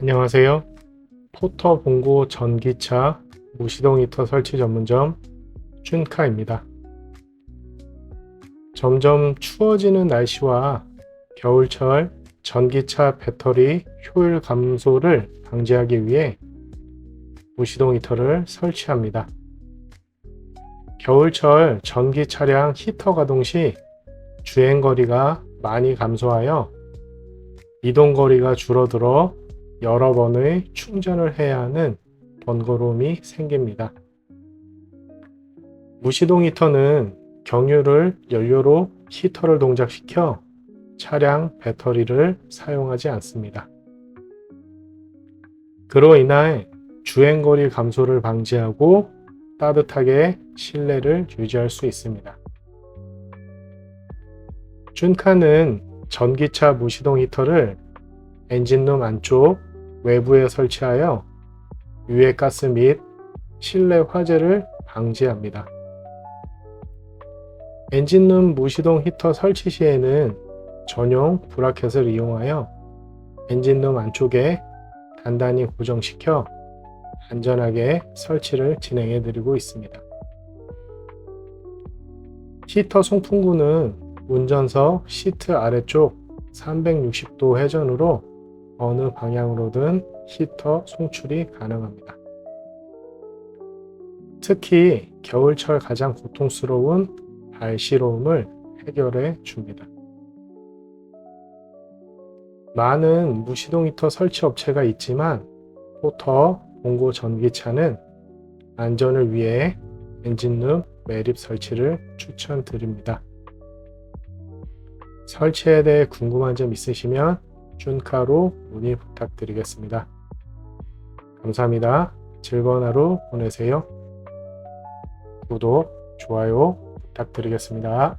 안녕하세요. 포터 봉고 전기차 무시동 히터 설치 전문점 쭌카입니다. 점점 추워지는 날씨와 겨울철 전기차 배터리 효율 감소를 방지하기 위해 무시동 히터를 설치합니다. 겨울철 전기 차량 히터 가동 시 주행 거리가 많이 감소하여 이동 거리가 줄어들어 여러 번의 충전을 해야 하는 번거로움이 생깁니다. 무시동 히터는 경유를 연료로 히터를 동작시켜 차량 배터리를 사용하지 않습니다. 그로 인해 주행거리 감소를 방지하고 따뜻하게 실내를 유지할 수 있습니다. 쭌카는 전기차 무시동 히터를 엔진룸 안쪽 외부에 설치하여 유해 가스 및 실내 화재를 방지합니다. 엔진룸 무시동 히터 설치 시에는 전용 브라켓을 이용하여 엔진룸 안쪽에 단단히 고정시켜 안전하게 설치를 진행해 드리고 있습니다. 히터 송풍구는 운전석 시트 아래쪽 360도 회전으로 어느 방향으로든 히터 송출이 가능합니다. 특히 겨울철 가장 고통스러운 발시로움을 해결해 줍니다. 많은 무시동 히터 설치 업체가 있지만 포터 공고 전기차는 안전을 위해 엔진룸 매립 설치를 추천드립니다. 설치에 대해 궁금한 점 있으시면 쭌카로 문의 부탁드리겠습니다. 감사합니다. 즐거운 하루 보내세요. 구독, 좋아요 부탁드리겠습니다.